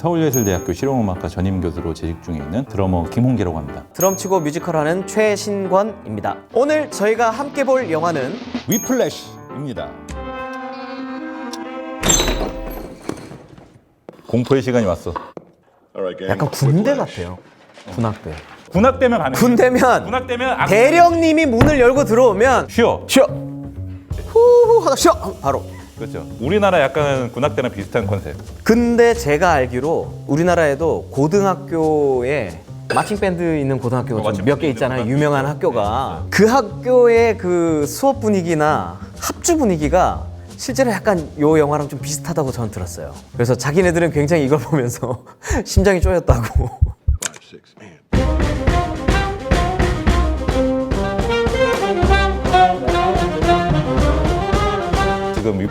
서울예술대학교 실용음악과 전임 교수로 재직 중에 있는 드러머 김홍기라고 합니다. 드럼 치고 뮤지컬 하는 최신권입니다. 오늘 저희가 함께 볼 영화는 위플래시입니다. 공포의 시간이 왔어. 약간 군대 같아요. 군악대. 군악대면 가능. 군대면 군악대면 악- 대령님이 문을 열고 들어오면 쉬어. 쉬어 후후 하다 쉬어 바로. 그렇죠. 우리나라 약간 군악대랑 비슷한 컨셉. 근데 제가 알기로 우리나라에도 고등학교에 마칭 밴드 있는 고등학교가 어, 마칭 몇개 밴드 있잖아요. 유명한 학교가 그 학교의 그 수업 분위기나 합주 분위기가 실제로 약간 요 영화랑 좀 비슷하다고 저는 들었어요. 그래서 자기네들은 굉장히 이걸 보면서 심장이 쪼였다고.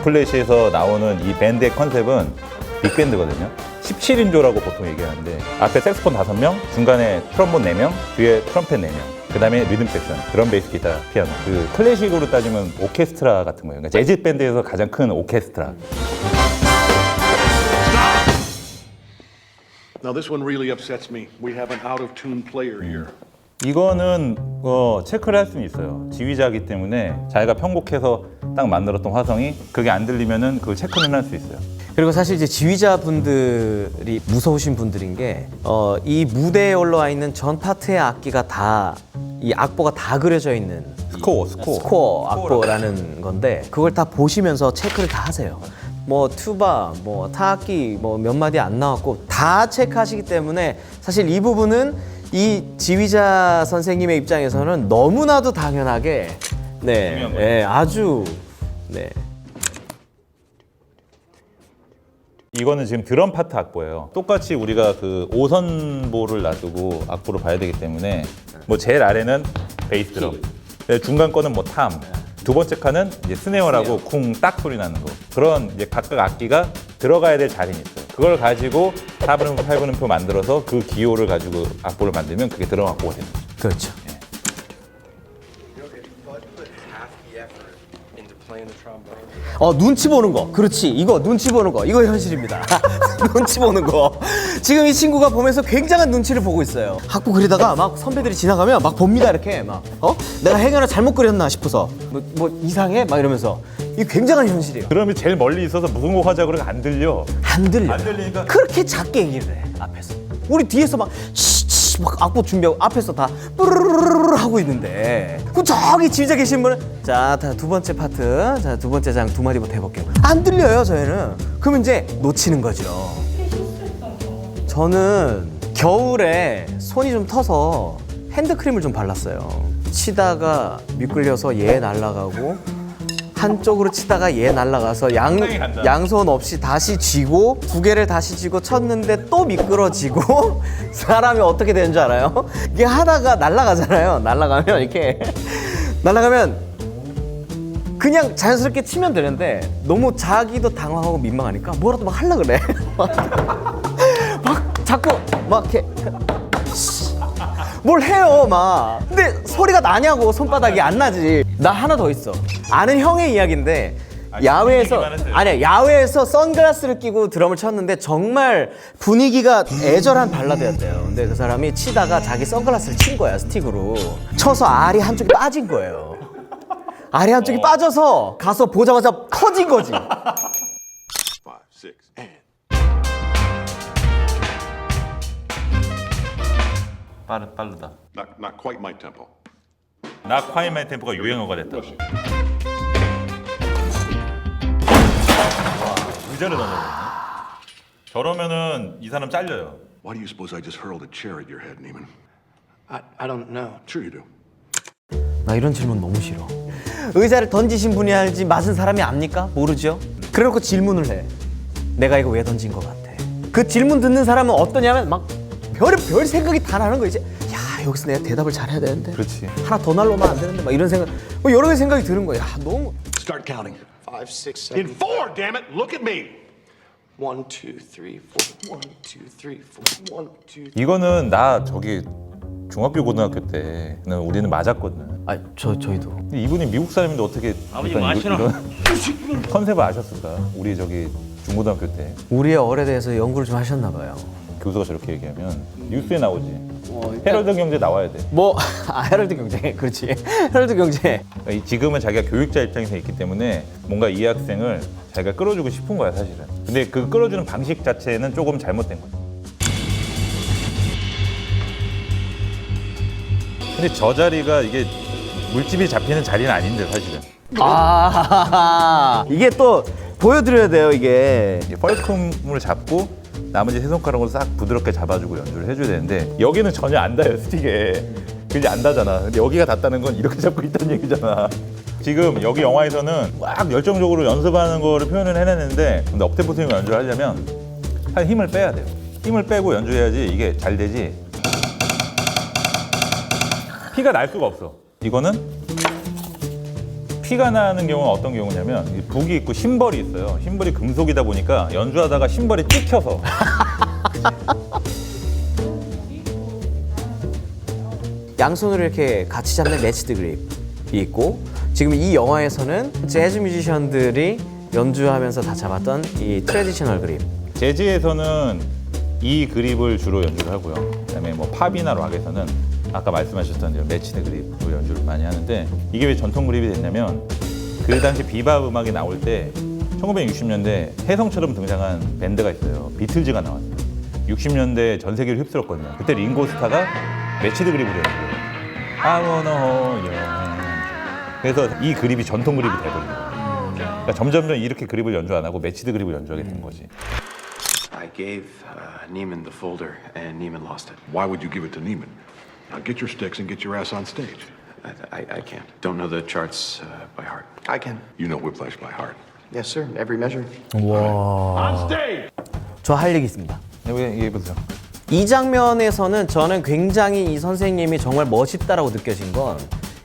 플래시에서 나오는 이 밴드의 컨셉은 빅밴드거든요. 17인조라고 보통 얘기하는데 앞에 색스폰 5명, 중간에 트럼본 4명, 뒤에 트럼펫 4명, 그 다음에 리듬 섹션, 드럼, 베이스, 기타, 피아노. 그 클래식으로 따지면 오케스트라 같은 거예요. 그러니까 재즈 밴드에서 가장 큰 오케스트라. Now, this one really upsets me. We have an out of tune player here. 이거는 어, 체크를 할 수는 있어요. 지휘자이기 때문에 자기가 편곡해서 딱 만들었던 화성이 그게 안 들리면은 그걸 체크는 할 수 있어요. 그리고 사실 이제 지휘자 분들이 무서우신 분들인 게, 어, 이 무대에 올라와 있는 전 파트의 악기가 다, 이 악보가 다 그려져 있는 스코어, 스코어. 스코어 악보라는 건데, 그걸 다 보시면서 체크를 다 하세요. 뭐 튜바, 뭐 타악기, 뭐 몇 마디 안 나왔고 다 체크하시기 때문에 사실 이 부분은 이 지휘자 선생님의 입장에서는 너무나도 당연하게 네, 중요한. 예, 아주 네. 이거는 지금 드럼 파트 악보예요. 똑같이 우리가 그 5선보를 놔두고 악보를 봐야 되기 때문에 뭐 제일 아래는 베이스 드럼, 네, 중간 거는 뭐 탐, 두 번째 칸은 이제 스네어라고 쿵 딱 소리 나는 거. 그런 이제 각각 악기가 들어가야 될 자리는 있어요. 그걸 가지고 4분음표, 8분음표 만들어서 그 기호를 가지고 악보를 만들면 그게 드럼 악보가 되는 거죠. 그렇죠. 어 눈치 보는 거. 그렇지. 이거 눈치 보는 거. 이거 현실입니다. 눈치 보는 거. 지금 이 친구가 보면서 굉장한 눈치를 보고 있어요. 학부 그리다가 막 선배들이 지나가면 막 봅니다 이렇게. 막 어? 내가 행여나 잘못 그렸나 싶어서. 뭐, 뭐 이상해? 막 이러면서 이 굉장한 현실이에요. 드럼이 제일 멀리 있어서 무슨 곡 하자 그러면 안 들려. 안 들려. 안 들리니까 그렇게 작게 얘기를 해. 앞에서. 우리 뒤에서 막 치치 막 악보 준비하고 앞에서 다 뿌르르르르 하고 있는데. 그 저기 지휘자 계신 분은 자두 번째 파트 자 두 번째 장 두 마디부터 해볼게요. 안 들려요 저희는. 그러면 이제 놓치는 거죠. 저는 겨울에 손이 좀 터서 핸드크림을 좀 발랐어요. 치다가 미끌려서 얘 날아가고 한쪽으로 치다가 얘 날아가서 양. 양손 없이 다시 쥐고 두 개를 다시 쥐고 쳤는데 또 미끄러지고 사람이 어떻게 되는 줄 알아요? 이게 하다가 날아가잖아요. 날아가면 이렇게 날아가면 그냥 자연스럽게 치면 되는데 너무 자기도 당황하고 민망하니까 뭐라도 막 하려 그래. 막 자꾸 막 이렇게 뭘 해요 막 근데 소리가 나냐고 손바닥이 안 나지 나 하나 더 있어 아는 형의 이야기인데 아, 야외에서 분위기만 했어요. 아니야 야외에서 선글라스를 끼고 드럼을 쳤는데 정말 분위기가 애절한 발라드였대요 근데 그 사람이 치다가 자기 선글라스를 친 거야 스틱으로 쳐서 알이 한쪽이 빠진 거예요 알이 한쪽이 빠져서 가서 보자마자 터진 거지 Five, six, and. 빠르 빠르다. Not, not quite my tempo. 나 콰이마이 템포가 유행어가 됐다. 의자를 넘어버리네. 저러면은 이 사람 잘려요. Why do you suppose I just hurled a chair at your head, Neiman? I, I don't know. Sure you do. 나 이런 질문 너무 싫어. 의자를 던지신 분이 알지 맞은 사람이 압니까? 모르죠. 그래놓고 질문을 해. 내가 이거 왜 던진 것 같아? 그 질문 듣는 사람은 어떠냐면 막 별, 별 생각이 다 나는 거 이제. 야 여기서 내가 대답을 잘해야 되는데. 그렇지. 하나 더 날로만 안 되는데 막 이런 생각. 뭐 여러 가지 생각이 드는 거야. 야, 너무. Start counting. Five, six, In seven. four, damn it! Look at me! One, two, three, four. One, two, three, four. One, two. 이거는 나 저기 중학교 고등학교 때는 우리는 맞았거든. 아 저 저희도. 근데 이분이 미국 사람인데 어떻게 아버지 마시나? 컨셉을 아셨을까? 우리 저기 중고등학교 때 우리의 얼에 대해서 연구를 좀 하셨나 봐요. 교수가 저렇게 얘기하면 뉴스에 나오지. 어, 헤럴드 경제 나와야 돼. 뭐 아, 헤럴드 경제 그렇지 헤럴드 경제 그러니까 이 지금은 자기가 교육자 입장에서 있기 때문에 뭔가 이 학생을 자기가 끌어주고 싶은 거야 사실은. 근데 그 끌어주는 방식 자체는 조금 잘못된 거야. 근데 저 자리가 이게 물집이 잡히는 자리는 아닌데 사실은. 아 이게 또 보여드려야 돼요 이게 펄컴을 잡고 나머지 세 손가락으로 싹 부드럽게 잡아주고 연주를 해줘야 되는데 여기는 전혀 안 닿아요 스틱에. 그게 안 닿잖아. 근데 여기가 닿다는 건 이렇게 잡고 있다는 얘기잖아. 지금 여기 영화에서는 막 열정적으로 연습하는 거를 표현을 해냈는데 근데 억테프 스윙 연주를 하려면 한 힘을 빼야 돼요. 힘을 빼고 연주해야지 이게 잘 되지. 피가 날 수가 없어. 이거는 피가 나는 경우는 어떤 경우냐면 이 북이 있고 심벌이 있어요. 심벌이 금속이다 보니까 연주하다가 심벌이 찍혀서 양손으로 이렇게 같이 잡는 매치드 그립이 있고 지금 이 영화에서는 재즈 뮤지션들이 연주하면서 다 잡았던 이 트레디셔널 그립 재즈에서는 이 그립을 주로 연주를 하고요. 그다음에 뭐 팝이나 락에서는 아까 말씀하셨던 이런 매치드 그립으로 연주를 많이 하는데 이게 왜 전통 그립이 됐냐면 그 당시 비밥 음악이 나올 때 1960년대 혜성처럼 등장한 밴드가 있어요. 비틀즈가 나왔어요. 60년대 전 세계를 휩쓸었거든요. 그때 링고스타가 매치드 그립으로 연주해요. 그래서 이 그립이 전통 그립이 거예요. 그러니까 점점점 이렇게 그립을 연주 안 하고 매치드 그립을 연주하게 된 거지. I gave uh, Neiman the folder, and Neiman lost it. Why would you give it to Neiman? Now get your sticks and get your ass on stage. I, I, I can't. Don't know the charts uh, by heart. I can. You know Whiplash by heart. Yes, sir. Every measure. 저할 얘기 있습니다 여기 얘기해보세요. 이 장면에서는 저는 굉장히 이 선생님이 정말 멋있다라고 느껴진 건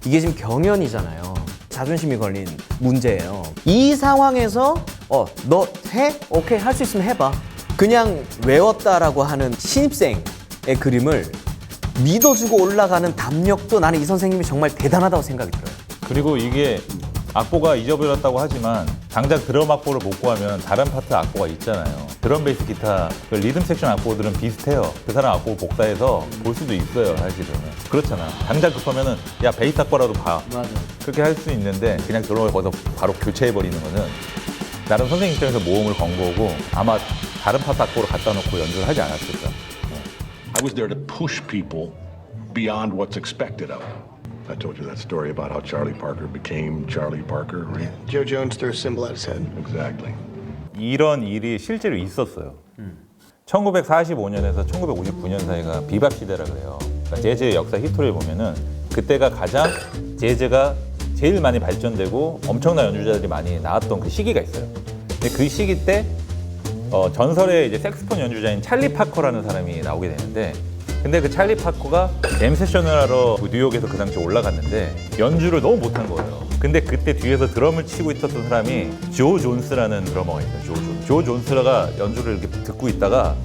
이게 지금 경연이잖아요. 자존심이 걸린 문제예요. 이 상황에서 어, 너 해? 오케이, 할 수 있으면 해봐. 그냥 외웠다라고 하는 신입생의 그림을 믿어주고 올라가는 담력도 나는 이 선생님이 정말 대단하다고 생각이 들어요. 그리고 이게 악보가 잊어버렸다고 하지만 당장 드럼 악보를 못 구하면 다른 파트 악보가 있잖아요. 드럼 베이스 기타 그 리듬 섹션 악보들은 비슷해요. 그 사람 악보 복사해서 볼 수도 있어요, 사실은. 그렇잖아. 당장 급하면은 야 베이스 악보라도 봐. 맞아. 그렇게 할 수 있는데 그냥 드럼을 거기서 바로 교체해 버리는 거는 나름 선생님 입장에서 모험을 건 거고 아마 다른 파트 악보를 갖다 놓고 연주를 하지 않았을까. I was there to push people beyond what's expected of them. I told you that story about how Charlie Parker became Charlie Parker, right? Joe Jones threw a symbol at his head. Exactly. 이런 일이 실제로 있었어요. 1945년에서 1959년 사이가 비밥 시대라 그래요. 그러니까 재즈의 역사 히스토리를 보면은 그때가 가장 재즈가 제일 많이 발전되고 엄청난 연주자들이 많이 나왔던 그 시기가 있어요. 근데 그 시기 때 어, 전설의 이제 색스폰 연주자인 찰리 파커라는 사람이 나오게 되는데 근데 그 찰리 파커가 잼 세션을 하러 그 뉴욕에서 그 당시 올라갔는데 연주를 너무 못한 거예요. 근데 그때 뒤에서 드럼을 치고 있었던 사람이 조 존스라는 드러머가 있어요. 조 존스. 조 존스가 연주를 이렇게 듣고 있다가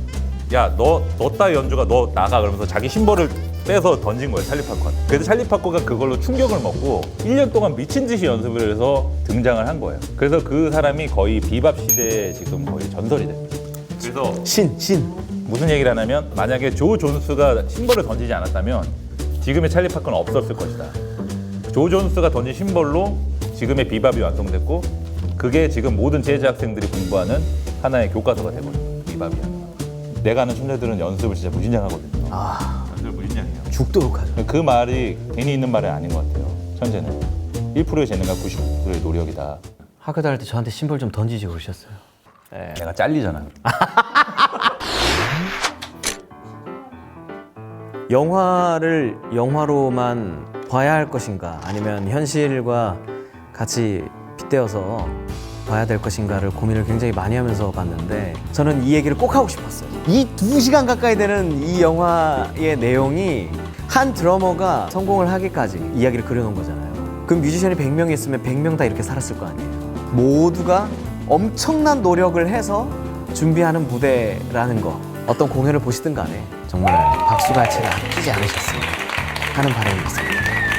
야 너 너 따위 연주가 너 나가 그러면서 자기 심벌을 빼서 던진 거예요 찰리 파커한테. 그래서 찰리 파커가 그걸로 충격을 먹고 1년 동안 미친 듯이 연습을 해서 등장을 한 거예요. 그래서 그 사람이 거의 비밥 시대에 지금 거의 전설이 됐어요. 그래서 신, 신. 무슨 얘기를 하냐면 만약에 조 존스가 심벌을 던지지 않았다면 지금의 찰리 파커는 없었을 것이다. 조 존스가 던진 심벌로 지금의 비밥이 완성됐고 그게 지금 모든 재즈 학생들이 공부하는 하나의 교과서가 되거든요. 비밥이 하는. 내가 아는 천재들은 연습을 진짜 무진장하거든요. 무진장해요. 죽도록 하죠. 그 말이 괜히 있는 말이 아닌 것 같아요. 천재는 1%의 재능과 99%의 노력이다. 학교 다닐 때 저한테 심벌 좀 던지지 그러셨어요. 내가 잘리잖아. 영화를 영화로만 봐야 할 것인가 아니면 현실과 같이 빗대어서 봐야 될 것인가를 고민을 굉장히 많이 하면서 봤는데 저는 이 얘기를 꼭 하고 싶었어요. 이 두 시간 가까이 되는 이 영화의 내용이 한 드러머가 성공을 하기까지 이야기를 그려놓은 거잖아요. 그 뮤지션이 100명이 있으면 100명 다 이렇게 살았을 거 아니에요. 모두가 엄청난 노력을 해서 준비하는 무대라는 거 어떤 공연을 보시든 간에 정말 박수갈채를 아끼지 않으셨으면 하는 바람이 있습니다.